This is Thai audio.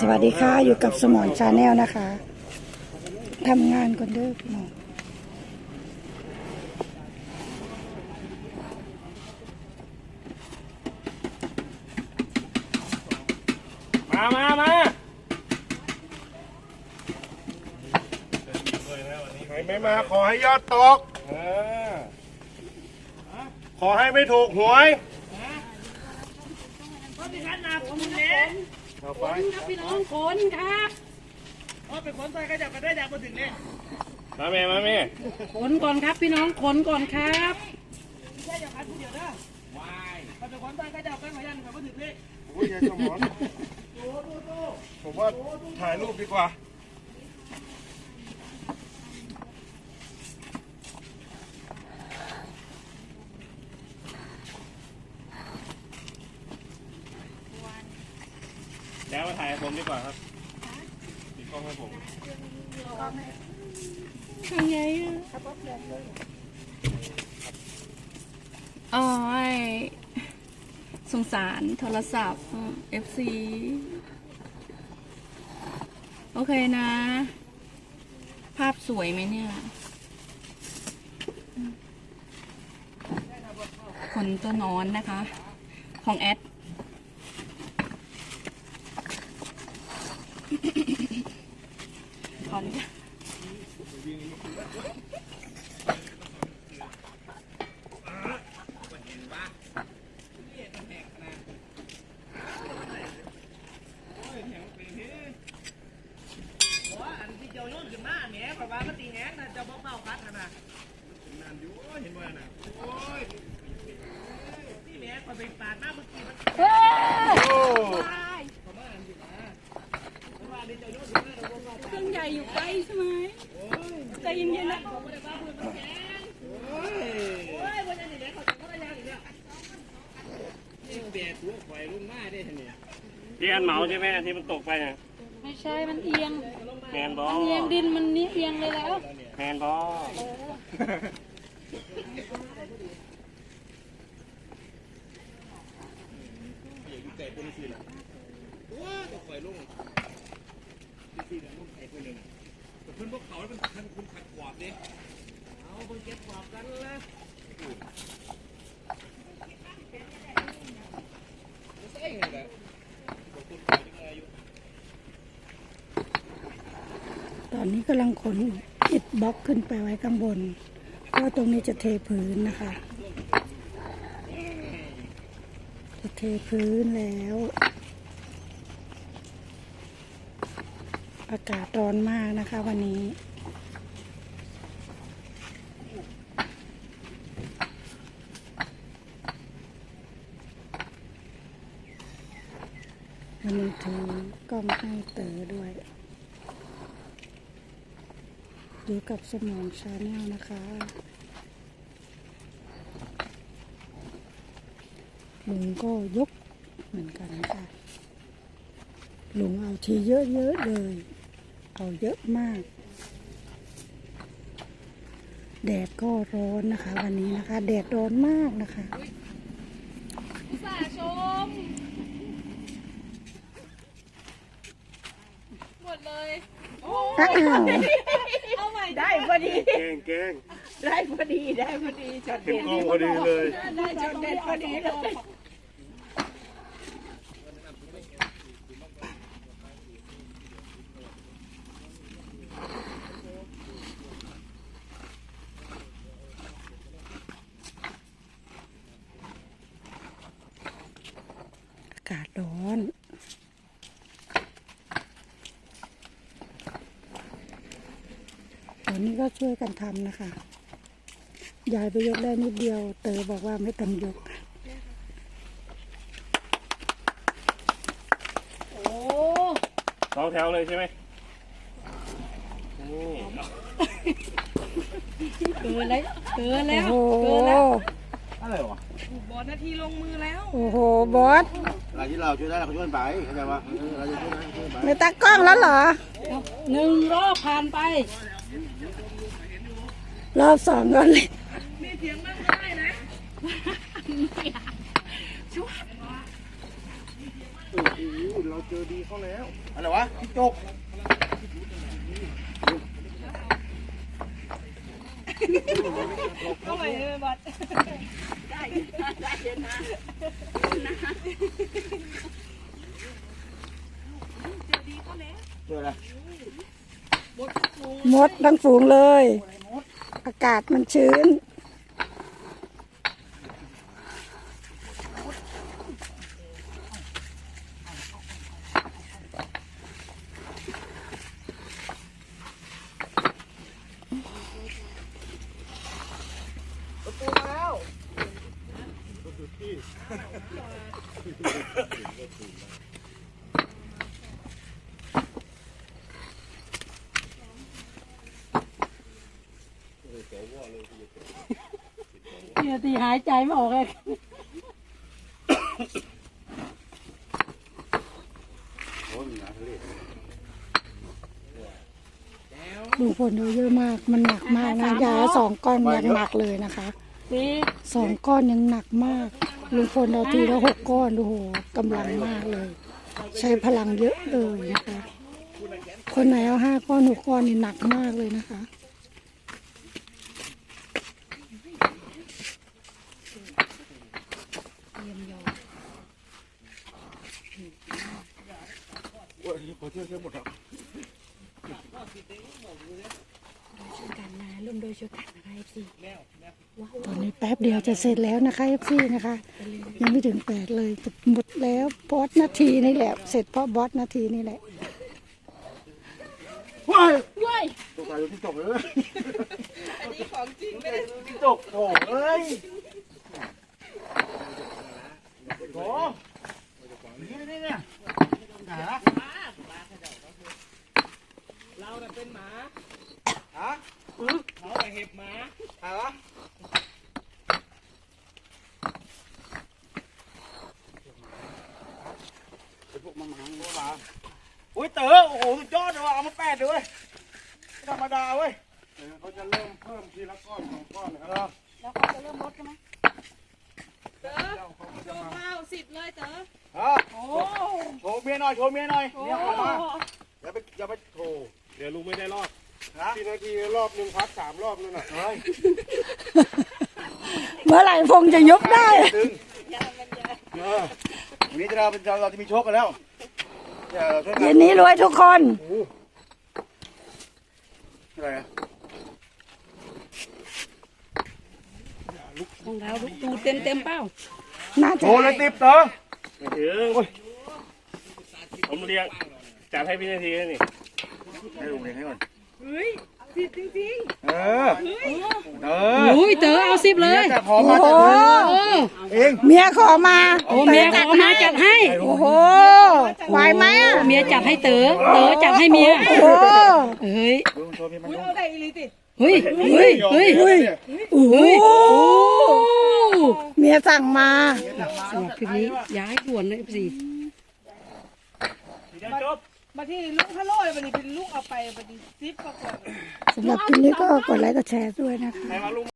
สวัสดีค่ะ อยู่กับสมอนชาแนลนะคะทำงานก่อนเด้อพี่น้องมามามาใครไม่มาขอให้ยอดตกเออขอให้ไม่ถูกหวย ขนครับพี่น้องขนครับเอาไปขนใส่กระจับไปได้ยากมาถึงเนี่ยมาเมย์มาเมย์ขนก่อนครับพี่น้องขนก่อนครับไม่ใช่อย่าพัดผู้เดียวนะวายเอาไปขนใส่กระจับไปนมายันกับมาถึงเนี่ยโอ้ยยายสมรผมว่าถ่ายรูปดีกว่า แล้วมาถ่ายผมดีกว่าครับติด กล้องให้ผมยังไงอ๋อไอ้สงสารโทรศัพท์ FC โอเคนะ ภาพสวยไหมเนี่ย ขนตัวนอนนะคะ ของแอด ขออนุญาต โอ้ เครื่องใหญ่อยู่ใกล้ใช่ไหม ใจเย็นๆนะที่อันเหมาใช่ไหมที่มันตกไปอะไม่ใช่มันเอียงแมนบอมันเอียงดินมันนี้เอียงเลยแล้วแมนบอลอนนี้ กำลังขนอิฐบล็อกขึ้นไปไว้ข้างบนเพราะตรงนี้จะเทพื้นนะคะ จะเทพื้นแล้ว อากาศร้อนมากนะคะวันนี้วันนี้ถือกล้องให้เต๋อด้วย อยู่กับสมองชาแนลนะคะ ลุงก็ยกเหมือนกันค่ะลุงเอาทีเยอะๆเลย เอาเยอะมาก แดดก็ร้อนนะคะ วันนี้นะคะ แดดร้อนมากนะคะสาชม หมดเลยอ้าวเอาใหม่ ได้พอดีเก่งเก่งได้พอดีได้พอดีจอดเห็นเด็ดกล้องพอดีเลยได้จอดเด็ดพอดีเลยอากาศร้อน ตอ นนี้ก็ช่วยกันทำนะคะยายไปยกได้นิดเดียว เตอบอกว่าไม่ต้องยก โอ้สองแถวเลยใช่ไหมนี่เกินแล้วเกินแล้วโอ้โหเกินแล้วอะไรวะบอลนาทีลงมือแล้ว โอ้โหบอสอะไรที่เราช่วยได้เราก็ช่วยไปเข้าใจปะเออเราจะช่วยได้ช่วยไปไม่ตากล้องแล้วเหรอหนึ่งรอบผ่านไป รอบสองก็เลยช่วยโอ้โหเจอดีเขาแล้วอะไรวะจิ๊กจกก็ไปเลยบัดได้ได้นะเจออะไร มดทั้งฝูงเลย อากาศมันชื้นพี่น หายใจไม่ออกเลยโอ้ยมีน้ำทะเลลุงพลดูเยอะมาก มันหนักมากนะยาสองก้อนยังหนักเลยนะคะสองก้อนยังหนักมากลุงพลเอาทีละหกก้อนโอ้โหกำลังมากเลย ใช้พลังเยอะเลยนะคะ คนไหนเอาห้าก้อนหกก้อนนี่หนักมากเลยนะคะ โอ้ยขอเที่ยวเที่ยวหมดแล้วตอนนี้แป๊บเดียวจะเสร็จแล้วนะคะเอฟซีนะคะ ยังไม่ถึงแปดเลยหมดแล้วบอสนาทีนี่แหละ เสร็จเพราะบอสนาทีนี่แหละว้ายว้ายตกใจอยู่ที่จกเลยอันนี้ของจริงไม่ได้ที่จกโถเอ้ยโถ่นี่นี่เนี่ยหา เราเป็นหมาฮะเขาไปเห็บหมาอะไรวะไอ้พวกมาหมาพวกหมาอุ้ยเต๋อโอ้โหสุดยอดเลยว่ะเอามาแปดเลยไม่ธรรมดาเว้ยเดี๋ยวเขาจะเริ่มเพิ่มทีละก้อนสองก้อนนะครับฮะโอ้โชว์เมียหน่อยโชว์เมียหน่อยเนี่ยออกมาอย่าไปอย่าไปโถ เดี๋ยวลุงไม่ได้รอบนะทีนาทีรอบหนึ่งพักสามรอบนั่นน่ะเฮ้ยเมื่อไหร่พงจะยกได้ตึงเออวันนี้จะเราเป็นเราเราจะมีโชคกันแล้วเดี๋ยวเราช่วยกัเย็นนนี้รวยทุกคนอะไรอะของเราลูกตูเต็มเต็มๆเป้าน่าโชจะว์เลยติบเต๋อไม่ถึงผมเรียกจัดให้พี่นาทีนี่ ให้ลุงเลี้ยงให้ก่อนเฮ้ยสิจริงเออ เอออุ้ยเต๋อเอาสิบเลยจะขอโอ้มาโหเองเมียขอมาโอ้เมียขอมาจัดให้โอ้โหไหวไหมอะเมียจัดให้เต๋อเต๋อจัดให้เมียโอ้เฮ้ยลุงโชว์เมียมันๆลุงเอาได้อีหลีติเฮ้ยเฮ้ยเฮ้ยเฮ้ยโอ้โหโอ้เมียสั่งมาสำหรับคลิปนี้ย้ายด่วนเลยสิ มาที่ลูกทะลโลเลยบัดนี้เป็นลูกเอาไปบัดนี้ซิปก็ก่อนสำหรับคลิปนี้ก็กดไลค์กดแชร์ด้วยนะคะ ใครว่าลุง